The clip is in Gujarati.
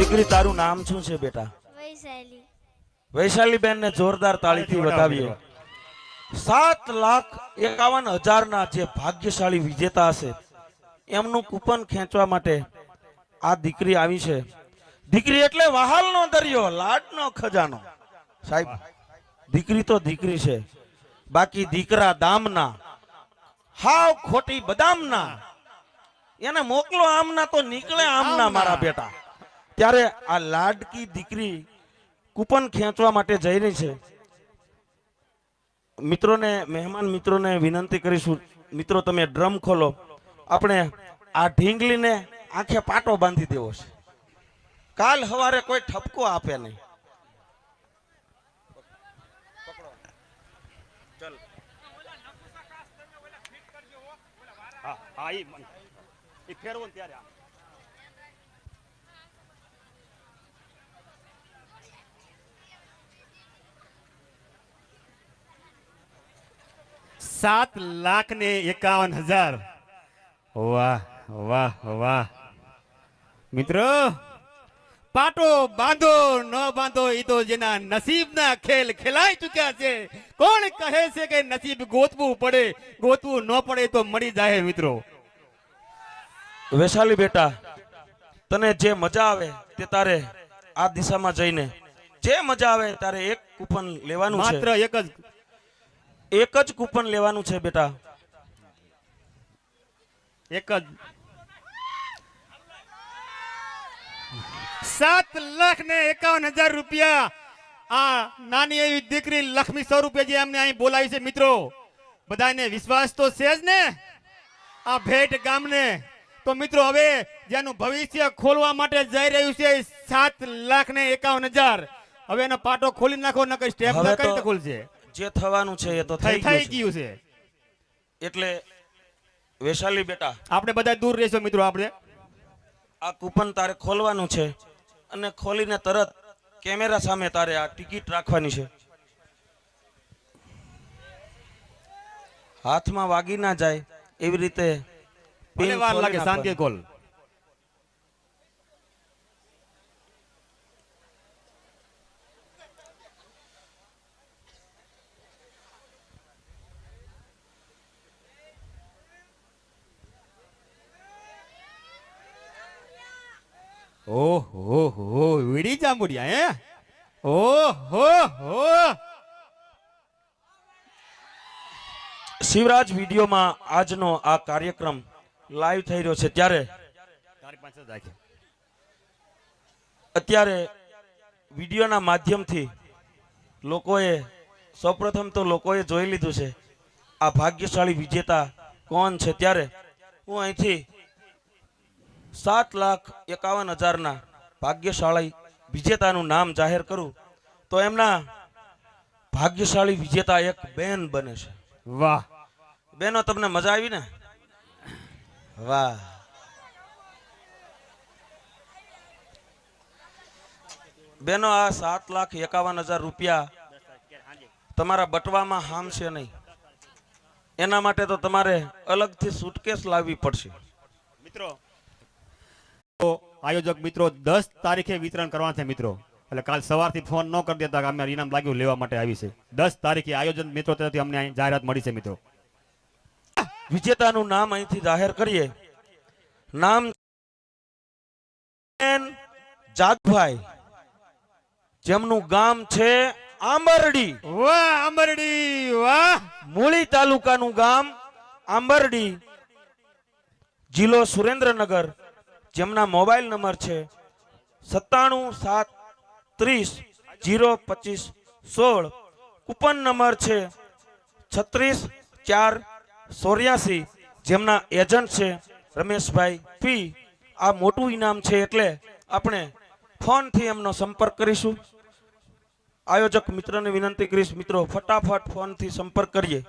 દીકરી તારું નામ શું છે બેટા? વૈશાલી. વૈશાલી બેન ને જોરદાર તાળીથી વધાવીએ. સાત લાખ એકાવન હજારના જે ભાગ્યશાળી વિજેતા હશે એમનું કૂપન ખેંચવા માટે આ દીકરી આવી છે. દીકરી એટલે વહાલનો દરિયો લાડનો ખજાનો. સાહેબ દીકરી તો દીકરી છે. બાકી દીકરા દામના હાવ ખોટી બદામના. એને મોકલો આમના તો નીકળે આમના. મારા બેટા. ત્યારે આ લાડકી દીકરી કૂપન ખેંચવા માટે જઈ રહી છે. મિત્રોને, મહેમાન મિત્રોને વિનંતી કરીશું. મિત્રો, તમે ડ્રમ ખોલો. આપણે આ ઢીંગલીને આંખે પાટો બાંધી દેવો છે. કાલ સવારે કોઈ ઠપકો આપે નહીં. ફેરવો ત્યારે સાત લાખ ને એકાવન હજાર. વાહ વાહ વાહ. મિત્રો પાટો બાંધો ન બાંધો એ તો જેના નસીબના ખેલ ખેલાઈ ચુક્યા છે. કોણ કહે છે કે નસીબ ગોતવું પડે? ગોતવું ન પડે તો મળી જાય મિત્રો. વૈશાલી બેટા તને જે મજા આવે તે તારે આ દિશામાં જઈને જે મજા આવે તારે એક કૂપન લેવાનું માત્ર એક જ એક જ કૂપન લેવાનું છે બેટા. એક જ. સાત લાખ ને એકાવન હજાર રૂપિયા. આ નાની એવી દીકરી લક્ષ્મી સ્વરૂપે જે અમને અહીં બોલાવી છે મિત્રો. બધાને વિશ્વાસ તો છે જ ને? આ ભેટ ગામને. તો મિત્રો હવે જેનું ભવિષ્ય ખોલવા માટે જઈ રહ્યું છે સાત લાખ ને એકાવન હજાર. હવે એનો પાટો ખોલી નાખો ન કઈ સ્ટેપ ન તો કરી ખુલશે જે થવાનું છે એ તો થઈ ગયું છે. એટલે વૈશાલી બેટા આપણે બધા દૂર રહેશો મિત્રો આપણે. આ કૂપન તારે ખોલવાનું છે અને ખોલીને તરત કેમેરા સામે તારે આ ટિકિટ રાખવાની છે. હાથમાં વાગી ના જાય એવી રીતે વાર લાગે શાંતિ નાખવાની. ઓહો હો વીડી જાંબુડિયા હે? ઓહો હો. શિવરાજ વિડીયોમાં આજનો આ કાર્યક્રમ લાઈવ થઈ રહ્યો છે. ત્યારે અત્યારે વિડીયોના માધ્યમથી લોકોએ સૌપ્રથમ તો લોકોએ જોઈ લીધું છે આ ભાગ્યશાળી વિજેતા કોણ છે? ત્યારે હું અહીંથી સાત લાખ એકાવન હજારના ભાગ્યશાળી વિજેતાનું નામ જાહેર કરું તો એમના ભાગ્યશાળી વિજેતા એક બેન બને છે. વાહ. બેનો તમને મજા આવી ને? વાહ. બેનો આ સાત લાખ એકાવન હજાર રૂપિયા તમારા બટવામાં હામશે નહીં. એના માટે તો તમારે અલગથી સુટકેસ લાવવી પડશે. મિત્રો આયોજક મિત્રો દસ તારીખે વિતરણ કરવાના છે મિત્રો. એટલે કાલ સવારથી ફોન ન કરી દેતા કે અમે ઇનામ લાગ્યું લેવા માટે આવી છે. દસ તારીખે આયોજન મિત્રો તરફથી અમને જાહેરાત મળી છે મિત્રો. વિજેતાનું નામ અહીંથી જાહેર કરીએ. નામ એન જાગભાઈ. જેમનું ગામ છે આંબરડી. વાહ આંબરડી વાહ. મૂળી તાલુકાનું ગામ આંબરડી. જિલ્લો સુરેન્દ્રનગર. જેમના મોબાઈલ નંબર છે સત્તાણું સાત ત્રીસ જીરો પચીસ સોળ. કૂપન નંબર છે છત્રીસ ચાર ચોર્યાસી. જેમના એજન્ટ છે રમેશભાઈ પી. આ મોટું ઇનામ છે એટલે આપણે ફોનથી એમનો સંપર્ક કરીશું. આયોજક મિત્રને વિનંતી કરીશ, મિત્રો, ફટાફટ ફોનથી સંપર્ક કરીએ.